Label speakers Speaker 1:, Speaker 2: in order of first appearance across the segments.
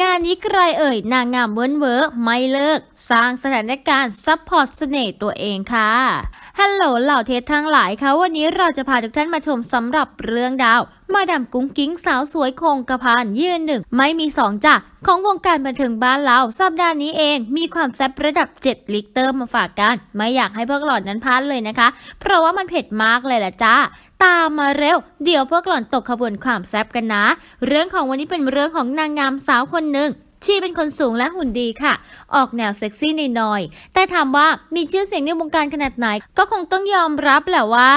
Speaker 1: งานนี้ใครเอ่ยนางงามเวิร์นเวอร์ไม่เลิก สร้างสถานการณ์ซัพพอร์ตเสน่ห์ตัวเองค่ะ ฮัลโหลเหล่าเทสทั้งหลายค่ะวันนี้เราจะพาทุกท่านมาชมสำหรับเรื่องดาว มาดามกุ้งกิ้งสาวสวยคงกระพันยืนหนึ่ง ไม่มีสองจ้ะของวงการบันเทิงบ้านเราสัปดาห์นี้เองมีความแซ่บระดับ 7 ลิตรมาฝากกัน ไม่อยากให้พวกหล่อนนั้นพลาดเลยนะคะ เพราะว่ามันเผ็ดมากเลยล่ะจ้าตามมาเร็ว เดี๋ยวพวกหล่อนตกขบวนความแซ่บกันนะ เรื่องของวันนี้เป็นเรื่องของนางงามสาวคนหนึ่ง ชีเป็นคนสูงและหุ่นดีค่ะ ออกแนวเซ็กซี่หน่อย แต่ถามว่ามีชื่อเสียงในวงการขนาดไหน ก็คงต้องยอมรับแหละว่า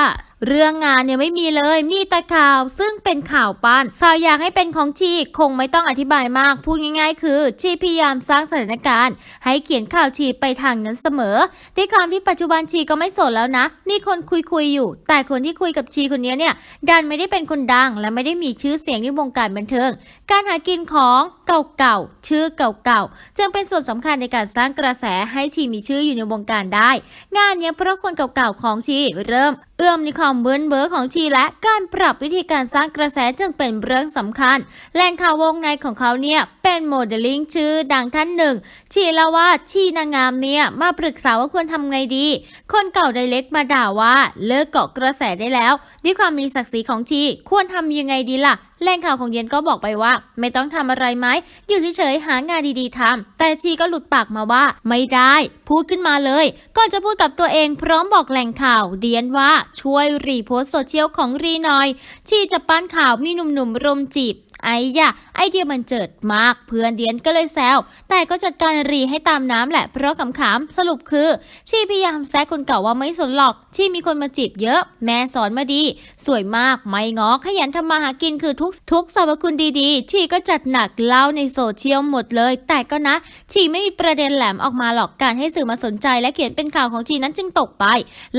Speaker 1: เรื่องงานเนี่ยไม่มีเลย มีแต่ข่าว ซึ่งเป็นข่าวปั้นข่าวอยากให้เป็นของชีคงไม่ต้องอธิบายมาก พูดง่ายๆ คือ ชีพยายามสร้างสถานการณ์ ให้เขียนข่าวชีไปทางนั้นเสมอด้วยความที่ปัจจุบันชีก็ไม่สดแล้วนะ มีคนคุยคุยๆอยู่ แต่คนที่คุยกับชีคนนี้เนี่ย ดันไม่ได้เป็นคนดัง และไม่ได้มีชื่อเสียงในวงการบันเทิง การหากินของเก่าๆ ชื่อเก่าๆ จึงเป็นส่วนสำคัญในการสร้างกระแสให้ชีมีชื่ออยู่ในวงการได้ งานนี้เพราะคนเก่าๆ ของชีเริ่ม เอื้อมในความเบิ้นเบอร์ของชีและการปรับวิธีการสร้างกระแสจึงเป็นเรื่องสำคัญ แหล่งข่าววงในของเขาเนี่ยเป็นโมเดลลิ่งชื่อดังท่านหนึ่ง ชีเล่าว่าชีนางงามเนี่ยมาปรึกษาว่าควรทำไงดี คนเก่าไดเล็กมาด่าว่าเลิกเกาะกระแสได้แล้ว ด้วยความมีศักดิ์ศรีของชีควรทำยังไงดีล่ะ แหล่งข่าวของเย็นก็บอกไปว่า ไม่ต้องทำอะไรไหมอยู่เฉยๆหางานดีๆทำแต่ชีก็หลุดปากมาว่า ไม่ได้ พูดขึ้นมาเลย ก่อนจะพูดกับตัวเองพร้อมบอกแหล่งข่าวเดียนว่าช่วยรีโพสต์โซเชียลของรีหน่อยชีจะปั้นข่าวมีหนุ่มๆรุมจีบ ไอ้ยะไอเดียมันเจิดมากเพื่อนเดียนก็เลยแซว แต่ก็จัดการรีให้ตามน้ำแหละ เพราะขำๆสรุปคือ ชีพยายามแซะคนเก่าว่าไม่สนหรอก ชีมีคนมาจีบเยอะ แม่สอนมาดี สวยมากไม่งอขยันทำมาหากินคือทุกทุกสรรพคุณดีๆ ชีก็จัดหนักเล่าในโซเชียลหมดเลย แต่ก็นะ ชีไม่มีประเด็นแหลมออกมาหรอกการให้สื่อมาสนใจ และเขียนเป็นข่าวของชีนั้นจึงตกไป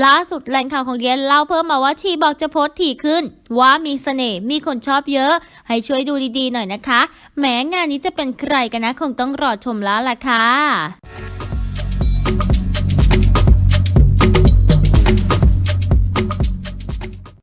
Speaker 1: ล่าสุดแหล่งข่าวของเดียนเล่าเพิ่มมาว่าชีบอกจะโพสต์ถี่ขึ้น ว่ามีเสน่ห์มีคนชอบเยอะ ให้ช่วยดูดูดีๆหน่อยนะคะแม้งานนี้จะเป็นใครกันนะคงต้องรอชมแล้วล่ะค่ะ